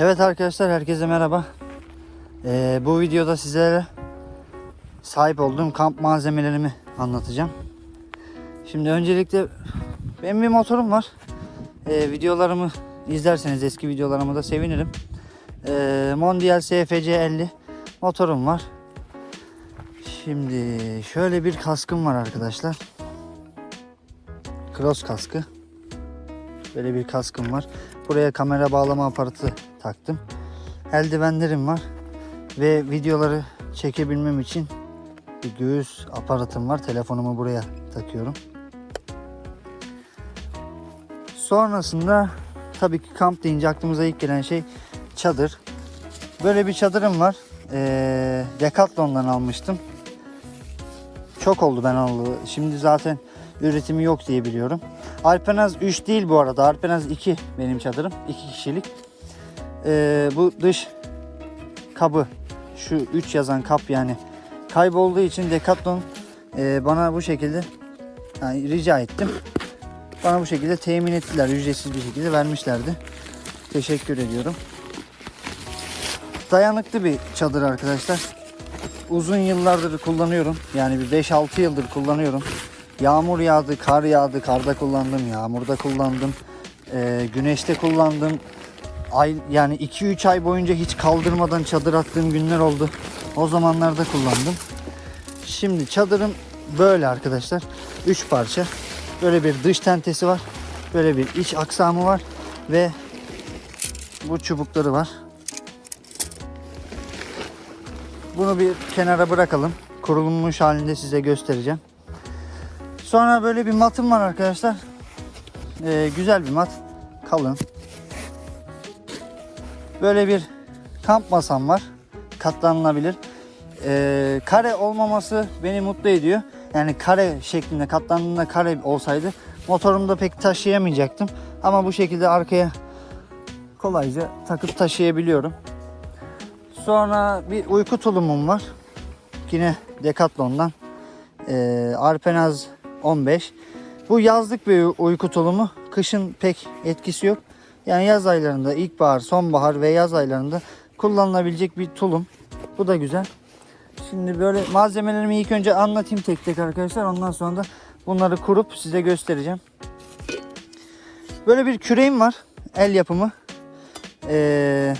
Evet arkadaşlar herkese merhaba. Ee, bu videoda sizlere sahip olduğum kamp malzemelerimi anlatacağım. Şimdi öncelikle benim bir motorum var. Ee, videolarımı izlerseniz eski videolarımı da sevinirim. Ee, Mondial SFC 50 motorum var. Şimdi şöyle bir kaskım var arkadaşlar. Cross kaskı. Böyle bir kaskım var. Buraya kamera bağlama aparatı taktım. Eldivenlerim var. Ve videoları çekebilmem için bir göğüs aparatım var. Telefonumu buraya takıyorum. Sonrasında tabii ki kamp deyince aklımıza ilk gelen şey çadır. Böyle bir çadırım var. Ee, Decathlon'dan almıştım. Çok oldu ben aldığı. Şimdi zaten üretimi yok diye biliyorum. Alpenaz 3 değil bu arada. Alpenaz 2 benim çadırım. 2 kişilik. Ee, bu dış kabı şu 3 yazan kap yani kaybolduğu için Decathlon e, bana bu şekilde yani rica ettim. Bana bu şekilde temin ettiler. Ücretsiz bir şekilde vermişlerdi. Teşekkür ediyorum. Dayanıklı bir çadır arkadaşlar. Uzun yıllardır kullanıyorum. Yani bir 5-6 yıldır kullanıyorum. Yağmur yağdı, kar yağdı, karda kullandım, yağmurda kullandım, ee, güneşte kullandım. Ay, yani 2-3 ay boyunca hiç kaldırmadan çadır attığım günler oldu. O zamanlarda kullandım. Şimdi çadırım böyle arkadaşlar. 3 parça. Böyle bir dış tentesi var. Böyle bir iç aksamı var. Ve bu çubukları var. Bunu bir kenara bırakalım. Kurulmuş halinde size göstereceğim. Sonra böyle bir matım var arkadaşlar. Ee, güzel bir mat. Kalın. Böyle bir kamp masam var. Katlanılabilir. Ee, kare olmaması beni mutlu ediyor. Yani kare şeklinde katlandığında kare olsaydı motorumda pek taşıyamayacaktım. Ama bu şekilde arkaya kolayca takıp taşıyabiliyorum. Sonra bir uyku tulumum var. Yine Decathlon'dan. Ee, Arpenaz 15. Bu yazlık bir uyku tulumu. Kışın pek etkisi yok. Yani yaz aylarında, ilkbahar, sonbahar ve yaz aylarında kullanılabilecek bir tulum. Bu da güzel. Şimdi böyle malzemelerimi ilk önce anlatayım tek tek arkadaşlar. Ondan sonra da bunları kurup size göstereceğim. Böyle bir küreğim var. El yapımı. Ee,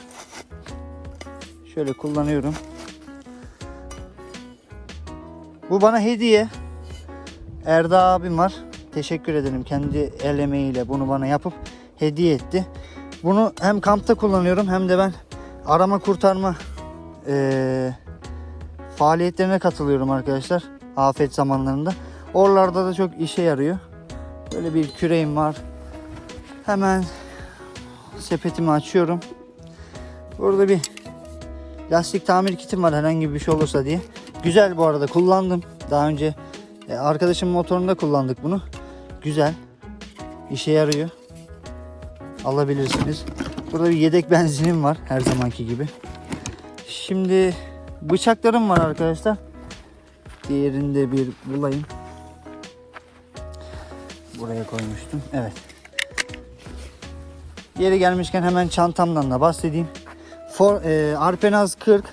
şöyle kullanıyorum. Bu bana hediye. Erda abim var. Teşekkür ederim. Kendi el emeğiyle bunu bana yapıp hediye etti. Bunu hem kampta kullanıyorum hem de ben arama kurtarma eee, faaliyetlerine katılıyorum arkadaşlar. Afet zamanlarında. Oralarda da çok işe yarıyor. Böyle bir küreğim var. Hemen sepetimi açıyorum. Burada bir lastik tamir kitim var herhangi bir şey olursa diye. Güzel bu arada kullandım. Daha önce e, arkadaşımın motorunda kullandık bunu. Güzel. İşe yarıyor. Alabilirsiniz. Burada bir yedek benzinim var her zamanki gibi. Şimdi bıçaklarım var arkadaşlar. Diğerini de bir bulayım. Buraya koymuştum. Evet. Yeri gelmişken hemen çantamdan da bahsedeyim. For, e, Arpenaz 40.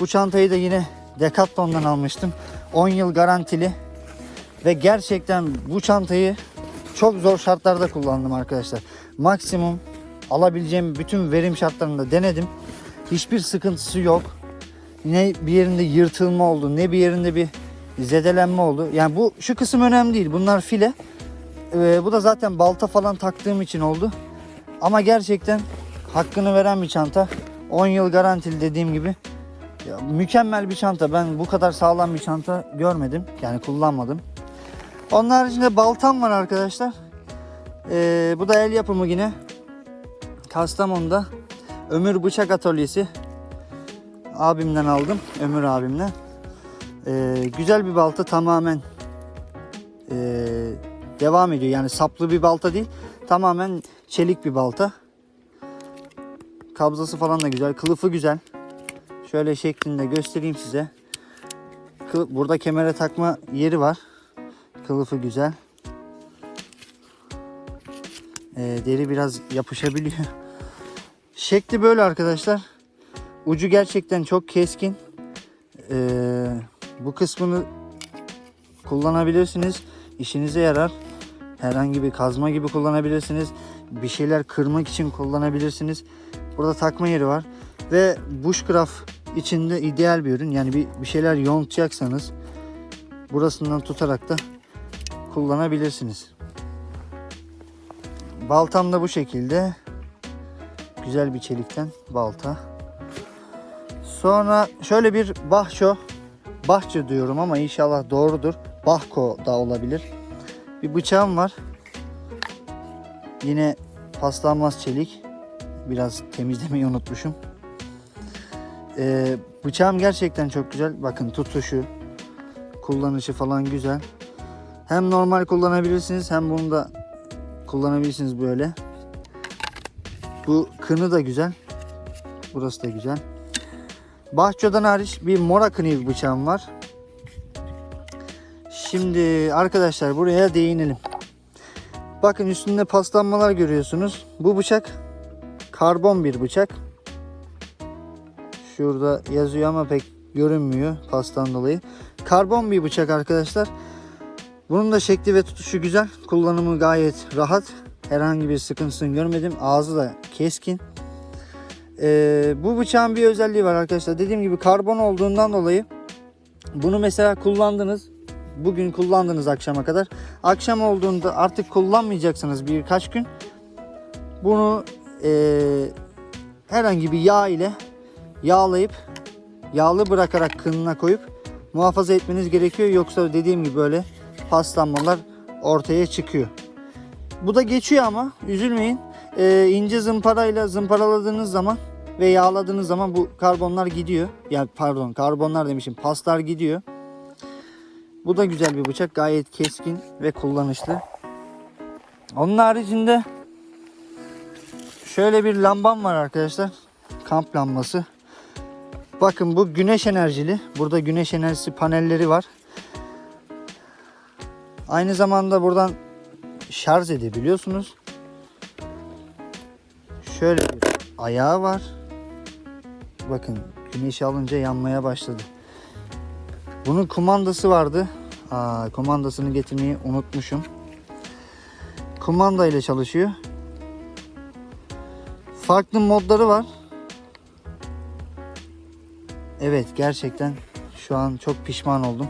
Bu çantayı da yine Decathlon'dan almıştım. 10 yıl garantili. Ve gerçekten bu çantayı çok zor şartlarda kullandım arkadaşlar. Maksimum alabileceğim bütün verim şartlarında denedim. Hiçbir sıkıntısı yok. Ne bir yerinde yırtılma oldu, ne bir yerinde bir zedelenme oldu. Yani bu şu kısım önemli değil. Bunlar file. Ee, bu da zaten balta falan taktığım için oldu. Ama gerçekten hakkını veren bir çanta. 10 yıl garantili dediğim gibi. Ya, mükemmel bir çanta. Ben bu kadar sağlam bir çanta görmedim. Yani kullanmadım. Onun haricinde baltam var arkadaşlar. Ee, bu da el yapımı yine. Kastamonu'da Ömür Bıçak Atölyesi. Abimden aldım. Ömür abimden. Ee, güzel bir balta tamamen ee, devam ediyor. Yani saplı bir balta değil. Tamamen çelik bir balta. Kabzası falan da güzel. Kılıfı güzel. Şöyle şeklinde göstereyim size. Burada kemere takma yeri var. Kılıfı güzel. Ee, deri biraz yapışabiliyor. Şekli böyle arkadaşlar. Ucu gerçekten çok keskin. Ee, bu kısmını kullanabilirsiniz. İşinize yarar. Herhangi bir kazma gibi kullanabilirsiniz. Bir şeyler kırmak için kullanabilirsiniz. Burada takma yeri var. Ve bushcraft içinde ideal bir ürün. Yani bir, bir şeyler yontacaksanız burasından tutarak da kullanabilirsiniz. Baltam da bu şekilde. Güzel bir çelikten balta. Sonra şöyle bir bahço. Bahçe diyorum ama inşallah doğrudur. Bahko da olabilir. Bir bıçağım var. Yine paslanmaz çelik. Biraz temizlemeyi unutmuşum. Ee, bıçağım gerçekten çok güzel. Bakın tutuşu, kullanışı falan güzel. Hem normal kullanabilirsiniz hem bunu da kullanabilirsiniz böyle. Bu kını da güzel. Burası da güzel. Bahço'dan hariç bir mora kniv bıçağım var. Şimdi arkadaşlar buraya değinelim. Bakın üstünde paslanmalar görüyorsunuz. Bu bıçak karbon bir bıçak. Şurada yazıyor ama pek görünmüyor pastan dolayı. Karbon bir bıçak arkadaşlar. Bunun da şekli ve tutuşu güzel. Kullanımı gayet rahat. Herhangi bir sıkıntısını görmedim. Ağzı da keskin. Ee, bu bıçağın bir özelliği var arkadaşlar. Dediğim gibi karbon olduğundan dolayı bunu mesela kullandınız. Bugün kullandınız akşama kadar. Akşam olduğunda artık kullanmayacaksınız birkaç gün. Bunu ee, herhangi bir yağ ile yağlayıp yağlı bırakarak kınına koyup muhafaza etmeniz gerekiyor. Yoksa dediğim gibi böyle paslanmalar ortaya çıkıyor. Bu da geçiyor ama üzülmeyin. Ee, ince zımparayla zımparaladığınız zaman ve yağladığınız zaman bu karbonlar gidiyor. Yani pardon karbonlar demişim paslar gidiyor. Bu da güzel bir bıçak. Gayet keskin ve kullanışlı. Onun haricinde şöyle bir lambam var arkadaşlar. Kamp lambası. Bakın bu güneş enerjili. Burada güneş enerjisi panelleri var. Aynı zamanda buradan şarj edebiliyorsunuz. Şöyle bir ayağı var. Bakın güneşi alınca yanmaya başladı. Bunun kumandası vardı. Aa, kumandasını getirmeyi unutmuşum. Kumanda ile çalışıyor. Farklı modları var. Evet gerçekten şu an çok pişman oldum.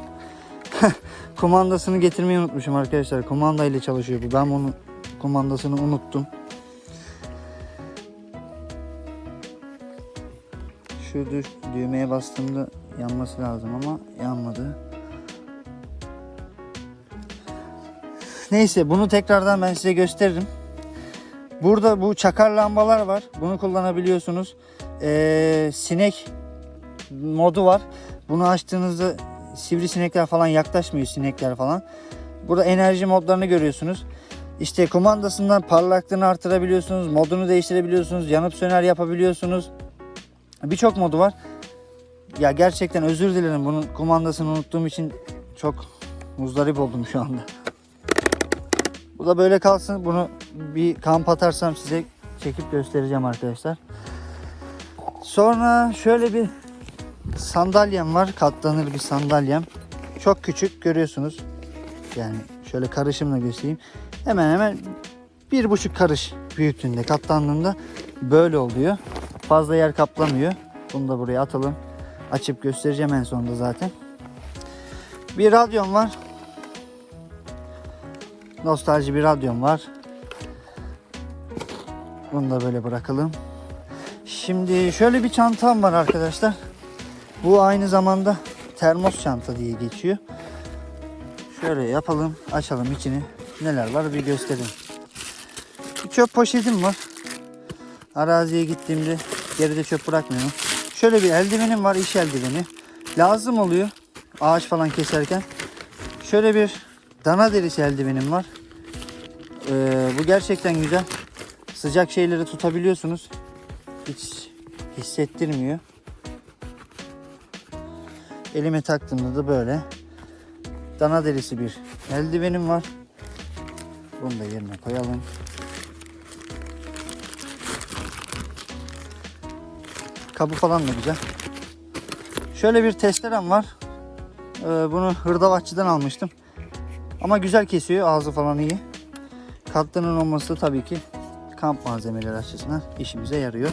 Kumandasını getirmeyi unutmuşum arkadaşlar. Kumanda ile çalışıyor bu. Ben bunu kumandasını unuttum. Şu dü- düğmeye bastığımda yanması lazım ama yanmadı. Neyse bunu tekrardan ben size gösteririm. Burada bu çakar lambalar var. Bunu kullanabiliyorsunuz. Ee, sinek modu var. Bunu açtığınızda sivrisinekler falan yaklaşmıyor sinekler falan. Burada enerji modlarını görüyorsunuz. İşte kumandasından parlaklığını artırabiliyorsunuz. Modunu değiştirebiliyorsunuz. Yanıp söner yapabiliyorsunuz. Birçok modu var. Ya gerçekten özür dilerim bunun kumandasını unuttuğum için çok muzdarip oldum şu anda. Bu da böyle kalsın. Bunu bir kamp atarsam size çekip göstereceğim arkadaşlar. Sonra şöyle bir sandalyem var. Katlanır bir sandalyem. Çok küçük görüyorsunuz. Yani şöyle karışımla göstereyim. Hemen hemen bir buçuk karış büyüklüğünde katlandığında böyle oluyor. Fazla yer kaplamıyor. Bunu da buraya atalım. Açıp göstereceğim en sonunda zaten. Bir radyom var. Nostalji bir radyom var. Bunu da böyle bırakalım. Şimdi şöyle bir çantam var arkadaşlar. Bu aynı zamanda termos çanta diye geçiyor. Şöyle yapalım, açalım içini. Neler var bir göstereyim. Bir çöp poşetim var. Araziye gittiğimde geride çöp bırakmıyorum. Şöyle bir eldivenim var, iş eldiveni. Lazım oluyor ağaç falan keserken. Şöyle bir dana derisi eldivenim var. Ee, bu gerçekten güzel. Sıcak şeyleri tutabiliyorsunuz. Hiç hissettirmiyor. Elime taktığımda da böyle dana derisi bir eldivenim var. Bunu da yerine koyalım. Kabı falan da güzel. Şöyle bir testerem var. Ee, bunu hırdavatçıdan almıştım. Ama güzel kesiyor. Ağzı falan iyi. Katlının olması tabii ki kamp malzemeleri açısından işimize yarıyor.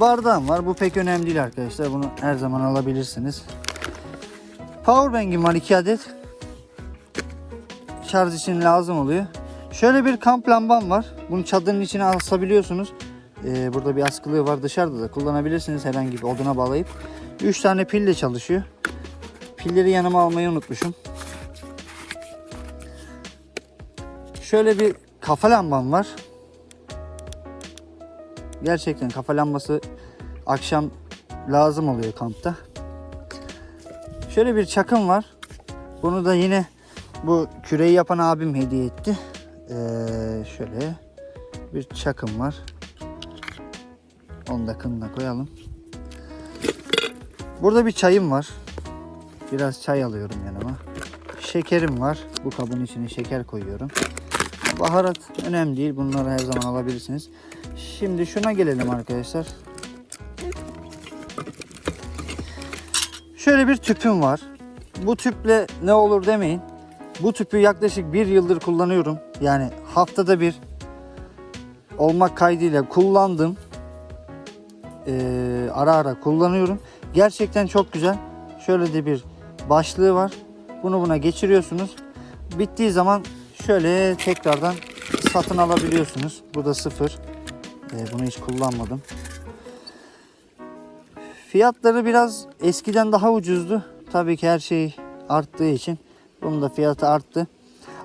Bardağım var. Bu pek önemli değil arkadaşlar. Bunu her zaman alabilirsiniz. Powerbank'im var 2 adet. Şarj için lazım oluyor. Şöyle bir kamp lambam var. Bunu çadırın içine asabiliyorsunuz. Ee, burada bir askılığı var. Dışarıda da kullanabilirsiniz herhangi bir oduna bağlayıp. 3 tane pille çalışıyor. Pilleri yanıma almayı unutmuşum. Şöyle bir kafa lambam var. Gerçekten kafa lambası akşam lazım oluyor kampta. Şöyle bir çakım var. Bunu da yine bu küreyi yapan abim hediye etti. Ee, şöyle bir çakım var. Onu da kınına koyalım. Burada bir çayım var. Biraz çay alıyorum yanıma. Şekerim var. Bu kabın içine şeker koyuyorum. Baharat önemli değil. Bunları her zaman alabilirsiniz. Şimdi şuna gelelim arkadaşlar. Şöyle bir tüpüm var. Bu tüple ne olur demeyin. Bu tüpü yaklaşık bir yıldır kullanıyorum. Yani haftada bir olmak kaydıyla kullandım. Ee, ara ara kullanıyorum. Gerçekten çok güzel. Şöyle de bir başlığı var. Bunu buna geçiriyorsunuz. Bittiği zaman şöyle tekrardan satın alabiliyorsunuz. Bu da sıfır. Ee, bunu hiç kullanmadım. Fiyatları biraz eskiden daha ucuzdu. Tabii ki her şey arttığı için bunun da fiyatı arttı.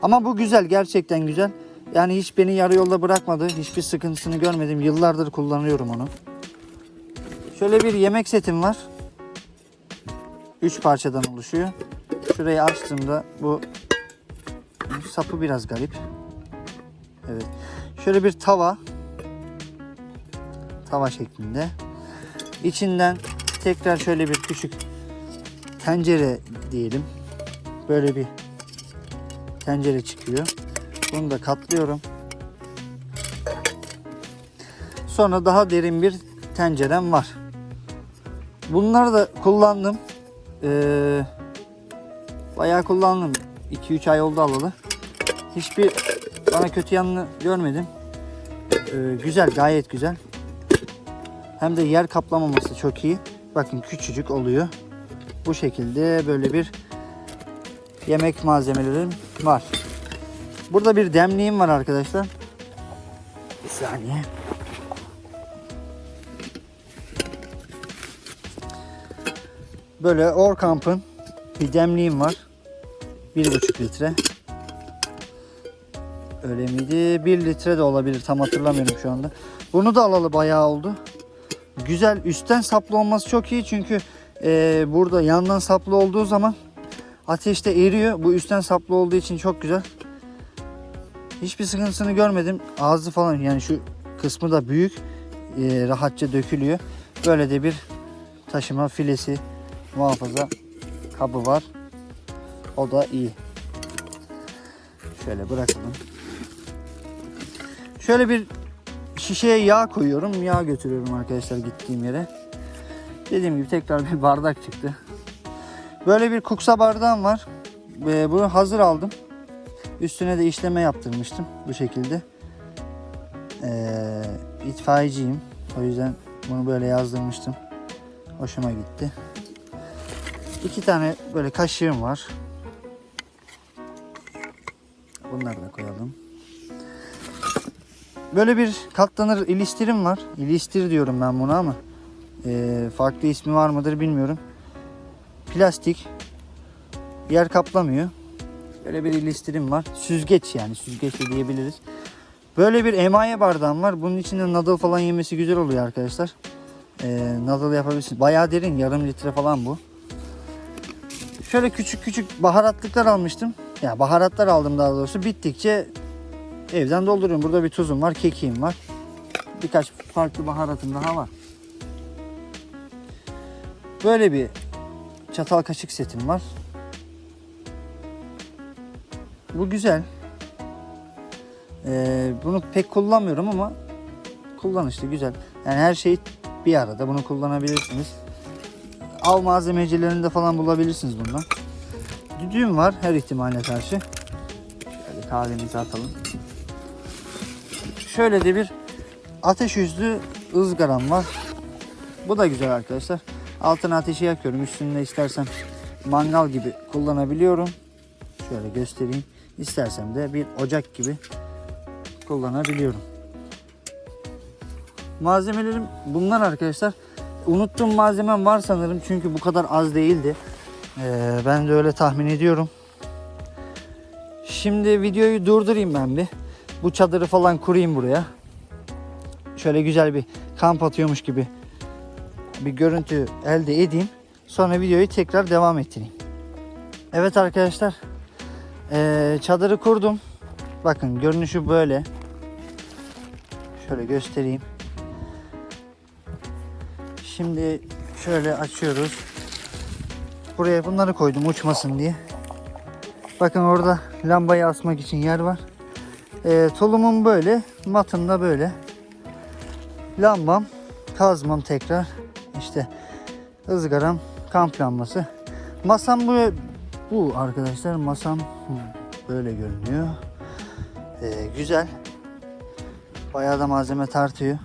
Ama bu güzel, gerçekten güzel. Yani hiç beni yarı yolda bırakmadı. Hiçbir sıkıntısını görmedim. Yıllardır kullanıyorum onu. Şöyle bir yemek setim var. 3 parçadan oluşuyor. Şurayı açtığımda bu sapı biraz garip. Evet. Şöyle bir tava. Tava şeklinde. İçinden tekrar şöyle bir küçük tencere diyelim. Böyle bir tencere çıkıyor. Bunu da katlıyorum. Sonra daha derin bir tencerem var. Bunları da kullandım. Ee, bayağı kullandım. 2-3 ay oldu alalı. Hiçbir bana kötü yanını görmedim. Ee, güzel, gayet güzel. Hem de yer kaplamaması çok iyi. Bakın küçücük oluyor. Bu şekilde böyle bir yemek malzemelerim var. Burada bir demliğim var arkadaşlar. Bir saniye. Böyle Orkamp'ın bir demliğim var. 1,5 litre. Öyle miydi? 1 litre de olabilir. Tam hatırlamıyorum şu anda. Bunu da alalı bayağı oldu. Güzel. Üstten saplı olması çok iyi. Çünkü e, burada yandan saplı olduğu zaman ateşte eriyor. Bu üstten saplı olduğu için çok güzel. Hiçbir sıkıntısını görmedim. Ağzı falan yani şu kısmı da büyük. E, rahatça dökülüyor. Böyle de bir taşıma filesi muhafaza kabı var. O da iyi. Şöyle bırakalım. Şöyle bir şişeye yağ koyuyorum. Yağ götürüyorum arkadaşlar gittiğim yere. Dediğim gibi tekrar bir bardak çıktı. Böyle bir kuksa bardağım var. Ee, bunu hazır aldım. Üstüne de işleme yaptırmıştım bu şekilde. Ee, itfaiyeciyim. O yüzden bunu böyle yazdırmıştım. Hoşuma gitti. İki tane böyle kaşığım var. Bunları da koyalım. Böyle bir katlanır ilistirim var. İlistir diyorum ben buna ama e, farklı ismi var mıdır bilmiyorum. Plastik. Yer kaplamıyor. Böyle bir ilistirim var. Süzgeç yani süzgeç de diyebiliriz. Böyle bir emaye bardağım var. Bunun içinde nadıl falan yemesi güzel oluyor arkadaşlar. E, nadıl yapabilirsiniz. Bayağı derin yarım litre falan bu. Şöyle küçük küçük baharatlıklar almıştım. Ya baharatlar aldım daha doğrusu. Bittikçe evden dolduruyorum. Burada bir tuzum var, kekiğim var. Birkaç farklı baharatım daha var. Böyle bir çatal kaşık setim var. Bu güzel. Ee, bunu pek kullanmıyorum ama kullanışlı güzel. Yani her şeyi bir arada bunu kullanabilirsiniz. Av malzemecilerinde falan bulabilirsiniz bundan. Düdüğüm var her ihtimale karşı. Şöyle kahvemizi atalım. Şöyle de bir ateş yüzlü ızgaram var. Bu da güzel arkadaşlar. Altına ateşi yakıyorum. Üstünde istersem mangal gibi kullanabiliyorum. Şöyle göstereyim. İstersem de bir ocak gibi kullanabiliyorum. Malzemelerim bunlar arkadaşlar. Unuttuğum malzemem var sanırım çünkü bu kadar az değildi. Ee, ben de öyle tahmin ediyorum. Şimdi videoyu durdurayım ben bir. Bu çadırı falan kurayım buraya. Şöyle güzel bir kamp atıyormuş gibi bir görüntü elde edeyim. Sonra videoyu tekrar devam ettireyim. Evet arkadaşlar. Ee, çadırı kurdum. Bakın görünüşü böyle. Şöyle göstereyim. Şimdi şöyle açıyoruz. Buraya bunları koydum uçmasın diye. Bakın orada lambayı asmak için yer var. Ee, tulumum böyle, matım da böyle. Lambam, kazmam tekrar. İşte ızgaram, kamp lambası. Masam bu bu arkadaşlar. Masam böyle görünüyor. Ee, güzel. Bayağı da malzeme tartıyor.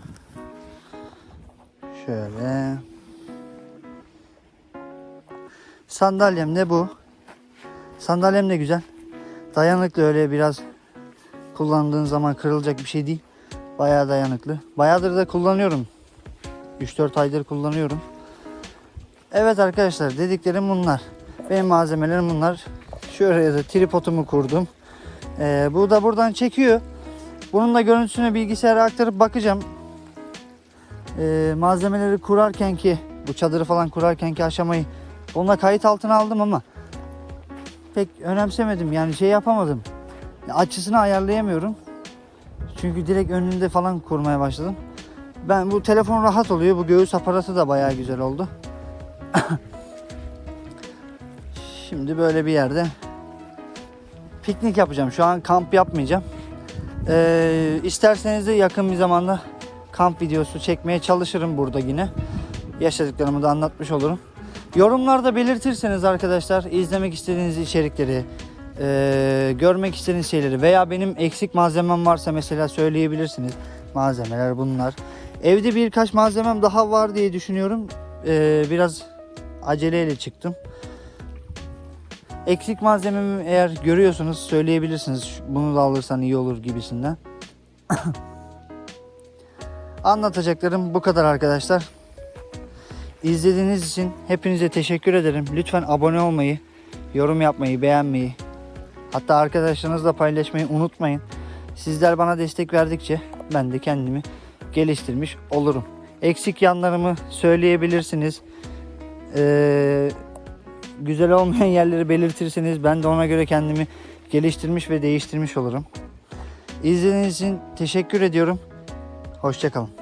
Şöyle. Sandalyem de bu. Sandalyem de güzel. Dayanıklı öyle biraz kullandığın zaman kırılacak bir şey değil. Bayağı dayanıklı. Bayağıdır da kullanıyorum. 3-4 aydır kullanıyorum. Evet arkadaşlar dediklerim bunlar. Benim malzemelerim bunlar. Şuraya da tripodumu kurdum. Ee, bu da buradan çekiyor. Bunun da görüntüsünü bilgisayara aktarıp bakacağım. Ee, malzemeleri kurarken ki bu çadırı falan kurarken ki aşamayı onunla kayıt altına aldım ama pek önemsemedim yani şey yapamadım. Açısını ayarlayamıyorum. Çünkü direkt önünde falan kurmaya başladım. Ben bu telefon rahat oluyor. Bu göğüs aparatı da bayağı güzel oldu. Şimdi böyle bir yerde piknik yapacağım. Şu an kamp yapmayacağım. Ee, isterseniz de yakın bir zamanda kamp videosu çekmeye çalışırım burada yine. Yaşadıklarımı da anlatmış olurum. Yorumlarda belirtirseniz arkadaşlar izlemek istediğiniz içerikleri, e, görmek istediğiniz şeyleri veya benim eksik malzemem varsa mesela söyleyebilirsiniz. Malzemeler bunlar. Evde birkaç malzemem daha var diye düşünüyorum. Ee, biraz aceleyle çıktım. Eksik malzememi eğer görüyorsunuz söyleyebilirsiniz. Bunu da alırsan iyi olur gibisinden. Anlatacaklarım bu kadar arkadaşlar. İzlediğiniz için hepinize teşekkür ederim. Lütfen abone olmayı, yorum yapmayı, beğenmeyi, hatta arkadaşlarınızla paylaşmayı unutmayın. Sizler bana destek verdikçe ben de kendimi geliştirmiş olurum. Eksik yanlarımı söyleyebilirsiniz. Ee, güzel olmayan yerleri belirtirseniz ben de ona göre kendimi geliştirmiş ve değiştirmiş olurum. İzlediğiniz için teşekkür ediyorum. Hoşçakalın.